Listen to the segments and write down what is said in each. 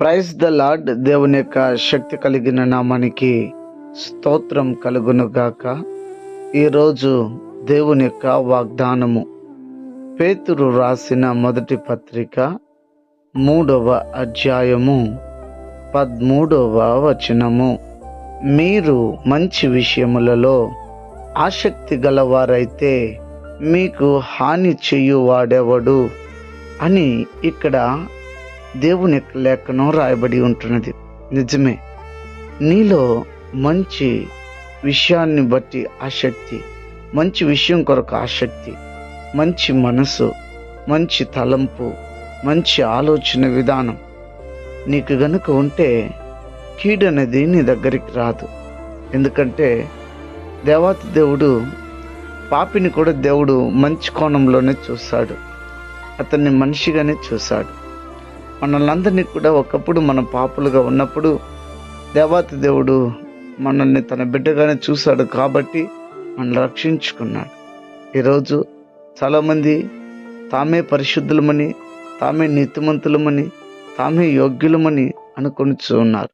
Praise the lord దేవుని యొక్క శక్తి కలిగిన నామానికి స్తోత్రం కలుగునుగాక. ఈరోజు దేవుని యొక్క వాగ్దానము. పేతురు రాసిన మొదటి పత్రిక మూడవ అధ్యాయము పద్మూడవ వచనము. మీరు మంచి విషయములలో ఆసక్తి గలవారైతే మీకు హాని చేయువాడెవడు అని ఇక్కడ దేవుని యొక్క లేఖనం రాయబడి ఉంటున్నది. నిజమే. నీలో మంచి విషయాన్ని బట్టి ఆసక్తి మంచి విషయం కొరకు ఆసక్తి మంచి మనసు మంచి తలంపు మంచి ఆలోచన విధానం నీకు గనుక ఉంటే కీడు అనేది నీ దగ్గరికి రాదు. ఎందుకంటే దేవాతి దేవుడు పాపిని కూడా దేవుడు మంచి కోణంలోనే చూశాడు అతన్ని మనిషిగానే చూశాడు మనల్ని కూడా ఒకప్పుడు మనం పాపులుగా ఉన్నప్పుడు దేవాతి దేవుడు మనల్ని తన బిడ్డగానే చూశాడు కాబట్టి మనల్ని రక్షించుకున్నాడు. ఈరోజు చాలామంది తామే పరిశుద్ధులమని తామే నీతిమంతులమని తామే యోగ్యులమని అనుకొనిచూ ఉన్నారు.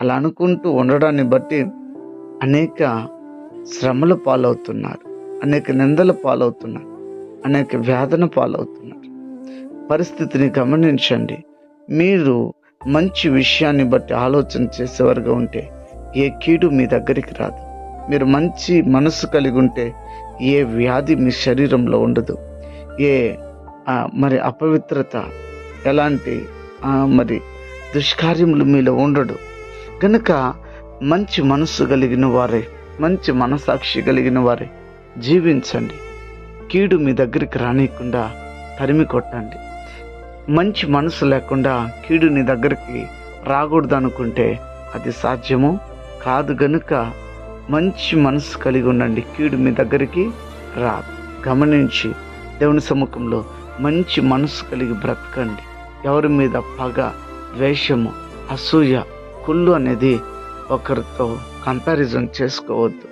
అలా అనుకుంటూ ఉండడాన్ని బట్టి అనేక శ్రమల పాలవుతున్నారు. అనేక నిందల పాలవుతున్నారు. అనేక వేదన పాలవుతున్నారు. పరిస్థితిని గమనించండి. మీరు మంచి విషయాన్ని బట్టి ఆలోచన చేసేవారుగా ఉంటే ఏ కీడు మీ దగ్గరికి రాదు. మీరు మంచి మనసు కలిగి ఉంటే ఏ వ్యాధి మీ శరీరంలో ఉండదు. ఏ మరి అపవిత్రత ఎలాంటి మరి దుష్కార్యములు మీలో ఉండడు. కనుక మంచి మనసు కలిగిన వారే మంచి మనసాక్షి కలిగిన వారే జీవించండి. కీడు మీ దగ్గరికి రానియకుండా తరిమి కొట్టండి. మంచి మనసు లేకుండా కీడు నీ దగ్గరికి రాకూడదు అనుకుంటే అది సాధ్యము? కాదు గనుక మంచి మనసు కలిగి ఉండండి. కీడు మీ దగ్గరికి రాదు గమనించి దేవుని సముఖంలో మంచి మనసు కలిగి బ్రతకండి. ఎవరి మీద పగ ద్వేషము అసూయ కుళ్ళు అనేది ఒకరితో కంపారిజన్ చేసుకోవద్దు.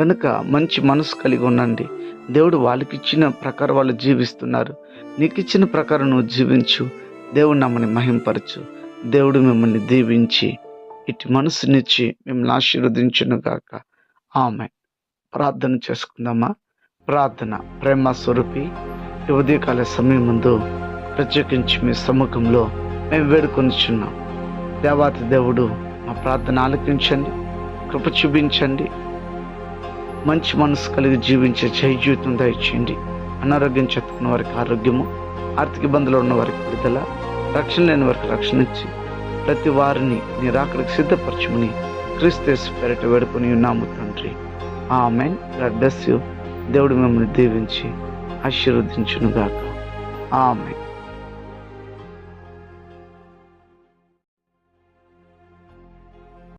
కనుక మంచి మనసు కలిగి ఉండండి. దేవుడు వాళ్ళకి ఇచ్చిన ప్రకారం వాళ్ళు జీవిస్తున్నారు. నీకు ఇచ్చిన ప్రకారం నువ్వు జీవించు. దేవుడు నమ్మని మహింపరచు. దేవుడు మిమ్మల్ని దీవించి ఇటు మనసునిచ్చి మిమ్మల్ని ఆశీర్వదించును గాక. ఆమె ప్రార్థన చేసుకుందామా? ప్రార్థన ప్రేమ స్వరూపి ఉదయకాల సమయం ముందు ప్రత్యేకించి మీ సముఖంలో మేము వేడుకొనిచున్నాం. దేవాతి దేవుడు మా ప్రార్థన ఆలకించండి కృప చూపించండి. మంచి మనసు కలిగి జీవించే జయ జీవితం దయచేయండి. అనారోగ్యం చెప్పుకున్న వారికి ఆరోగ్యము ఆర్థిక ఇబ్బందులు ఉన్న వారికి విడుదల రక్షణ లేని వారికి రక్షణ ఇచ్చి ప్రతి వారిని నీ రాకడికి సిద్ధపరచమని క్రీస్తు పెరట వేడుకొని ఉన్నాము తండ్రి. ఆమెన్. God bless you. దేవుడు మిమ్మల్ని దీవించి ఆశీర్వదించునుగాక. ఆమెన్.